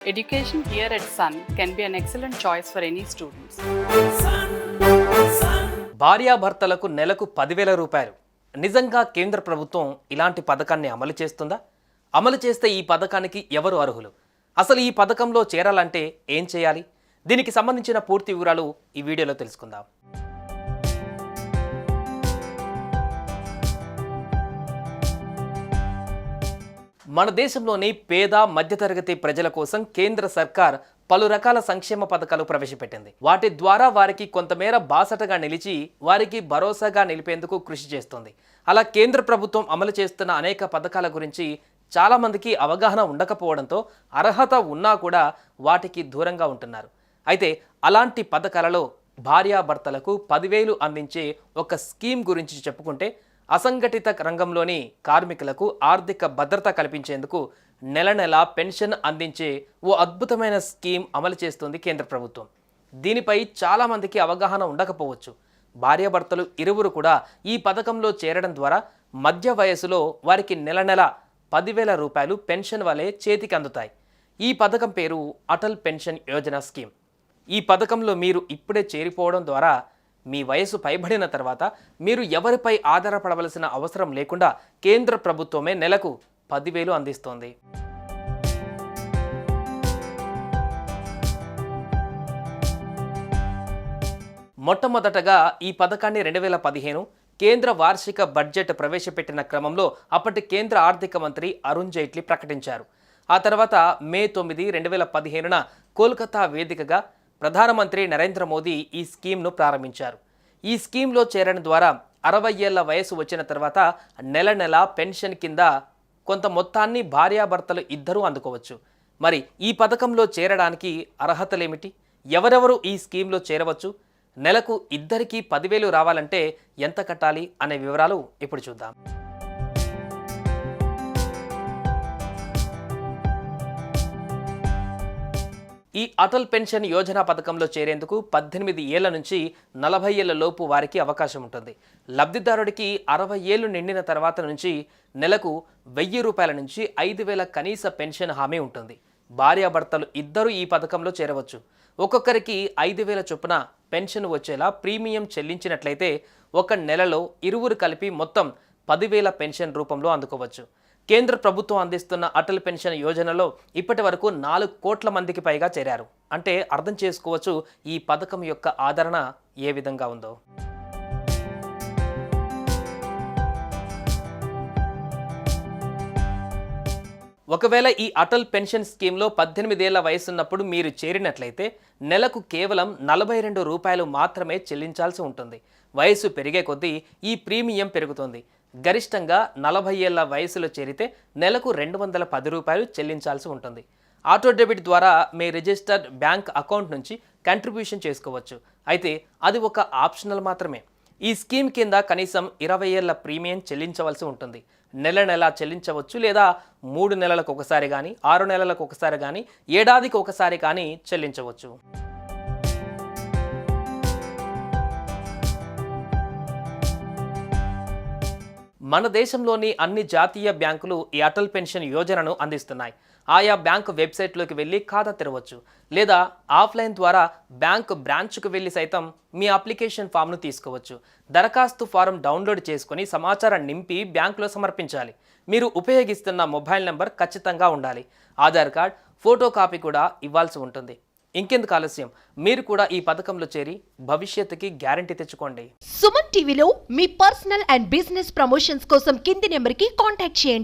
Education here at Sun can be an excellent choice for any students. భార్యాభర్తలకు నెలకు పదివేల రూపాయలు. నిజంగా కేంద్ర ప్రభుత్వం ఇలాంటి పథకాన్ని అమలు చేస్తుందా? అమలు చేస్తే ఈ పథకానికి ఎవరు అర్హులు? అసలు ఈ పథకంలో చేరాలంటే ఏం చేయాలి? దీనికి సంబంధించిన పూర్తి వివరాలు ఈ వీడియోలో తెలుసుకుందాం. మన దేశంలోని పేద మధ్యతరగతి ప్రజల కోసం కేంద్ర సర్కార్ పలు రకాల సంక్షేమ పథకాలు ప్రవేశపెట్టింది. వాటి ద్వారా వారికి కొంతమేర బాసటగా నిలిచి వారికి భరోసాగా నిలిపేందుకు కృషి చేస్తుంది. అలా కేంద్ర ప్రభుత్వం అమలు చేస్తున్న అనేక పథకాల గురించి చాలామందికి అవగాహన ఉండకపోవడంతో అర్హత ఉన్నా కూడా వాటికి దూరంగా ఉంటున్నారు. అయితే అలాంటి పథకాలలో భార్యాభర్తలకు పదివేలు అందించే ఒక స్కీమ్ గురించి చెప్పుకుంటే అసంఘటిత రంగంలోని కార్మికులకు ఆర్థిక భద్రత కల్పించేందుకు నెల నెల పెన్షన్ అందించే ఓ అద్భుతమైన స్కీమ్ అమలు చేస్తుంది కేంద్ర ప్రభుత్వం. దీనిపై చాలామందికి అవగాహన ఉండకపోవచ్చు. భార్యాభర్తలు ఇరువురు కూడా ఈ పథకంలో చేరడం ద్వారా మధ్య వయసులో వారికి నెల నెల పదివేల రూపాయలు పెన్షన్ వలె చేతికి అందుతాయి. ఈ పథకం పేరు అటల్ పెన్షన్ యోజన స్కీమ్. ఈ పథకంలో మీరు ఇప్పుడే చేరిపోవడం ద్వారా మీ వయసు పైబడిన తర్వాత మీరు ఎవరిపై ఆధారపడవలసిన అవసరం లేకుండా కేంద్ర ప్రభుత్వమే నెలకు పదివేలు అందిస్తోంది. మొట్టమొదటగా ఈ పథకాన్ని రెండు వేల పదిహేను కేంద్ర వార్షిక బడ్జెట్ ప్రవేశపెట్టిన క్రమంలో అప్పటి కేంద్ర ఆర్థిక మంత్రి అరుణ్ జైట్లీ ప్రకటించారు. ఆ తర్వాత మే తొమ్మిది రెండు వేల పదిహేనున కోల్కతా వేదికగా ప్రధానమంత్రి నరేంద్ర మోదీ ఈ స్కీమ్ను ప్రారంభించారు. ఈ స్కీమ్లో చేరడం ద్వారా అరవై ఏళ్ళ వయసు వచ్చిన తర్వాత నెల నెల పెన్షన్ కింద కొంత మొత్తాన్ని భార్యాభర్తలు ఇద్దరూ అందుకోవచ్చు. మరి ఈ పథకంలో చేరడానికి అర్హతలేమిటి? ఎవరెవరు ఈ స్కీమ్లో చేరవచ్చు? నెలకు ఇద్దరికీ పదివేలు రావాలంటే ఎంత కట్టాలి? అనే వివరాలు ఇప్పుడు చూద్దాం. ఈ అటల్ పెన్షన్ యోజన పథకంలో చేరేందుకు పద్దెనిమిది ఏళ్ళ నుంచి నలభై ఏళ్ళ లోపు వారికి అవకాశం ఉంటుంది. లబ్ధిదారుడికి అరవై ఏళ్ళు నిండిన తర్వాత నుంచి నెలకు వెయ్యి రూపాయల నుంచి ఐదు వేల కనీస పెన్షన్ హామీ ఉంటుంది. భార్యాభర్తలు ఇద్దరు ఈ పథకంలో చేరవచ్చు. ఒక్కొక్కరికి ఐదు వేల చొప్పున పెన్షన్ వచ్చేలా ప్రీమియం చెల్లించినట్లయితే ఒక నెలలో ఇరువురు కలిపి మొత్తం పదివేల పెన్షన్ రూపంలో అందుకోవచ్చు. కేంద్ర ప్రభుత్వం అందిస్తున్న అటల్ పెన్షన్ యోజనలో ఇప్పటి వరకు నాలుగు కోట్ల మందికి పైగా చేరారు. అంటే అర్థం చేసుకోవచ్చు ఈ పథకం యొక్క ఆదరణ ఏ విధంగా ఉందో. ఒకవేళ ఈ అటల్ పెన్షన్ స్కీమ్లో పద్దెనిమిదేళ్ళ వయసున్నప్పుడు మీరు చేరినట్లయితే నెలకు కేవలం నలభై రెండు రూపాయలు మాత్రమే చెల్లించాల్సి ఉంటుంది. వయసు పెరిగే కొద్దీ ఈ ప్రీమియం పెరుగుతుంది. గరిష్టంగా నలభై ఏళ్ళ వయసులో చేరితే నెలకు రెండు వందల పది రూపాయలు చెల్లించాల్సి ఉంటుంది. ఆటో డెబిట్ ద్వారా మీ రిజిస్టర్డ్ బ్యాంక్ అకౌంట్ నుంచి కంట్రిబ్యూషన్ చేసుకోవచ్చు. అయితే అది ఒక ఆప్షనల్ మాత్రమే. ఈ స్కీమ్ కింద కనీసం ఇరవై ఏళ్ళ ప్రీమియం చెల్లించవలసి ఉంటుంది. నెల నెల చెల్లించవచ్చు లేదా మూడు నెలలకు ఒకసారి కానీ ఆరు నెలలకు ఒకసారి కానీ ఏడాదికి ఒకసారి కానీ చెల్లించవచ్చు. మన దేశంలోని అన్ని జాతీయ బ్యాంకులు ఈ అటల్ పెన్షన్ యోజనను అందిస్తున్నాయి. ఆయా బ్యాంకు వెబ్సైట్లోకి వెళ్ళి ఖాతా తెరవచ్చు లేదా ఆఫ్లైన్ ద్వారా బ్యాంక్ బ్రాంచ్కు వెళ్ళి సైతం మీ అప్లికేషన్ ఫామ్ను తీసుకోవచ్చు. దరఖాస్తు ఫారం డౌన్లోడ్ చేసుకొని సమాచారం నింపి బ్యాంకులో సమర్పించాలి. మీరు ఉపయోగిస్తున్న మొబైల్ నెంబర్ ఖచ్చితంగా ఉండాలి. ఆధార్ కార్డ్ ఫోటో కాపీ కూడా ఇవ్వాల్సి ఉంటుంది. ఇంకెందుకు ఆలస్యం? మీరు కూడా ఈ పథకంలో చేరి భవిష్యత్తుకి గ్యారంటీ తెచ్చుకోండి. సుమన్ టీవీలో మీ పర్సనల్ అండ్ బిజినెస్ ప్రమోషన్స్ కోసం కింది నెంబర్కి కాంటాక్ట్ చేయండి.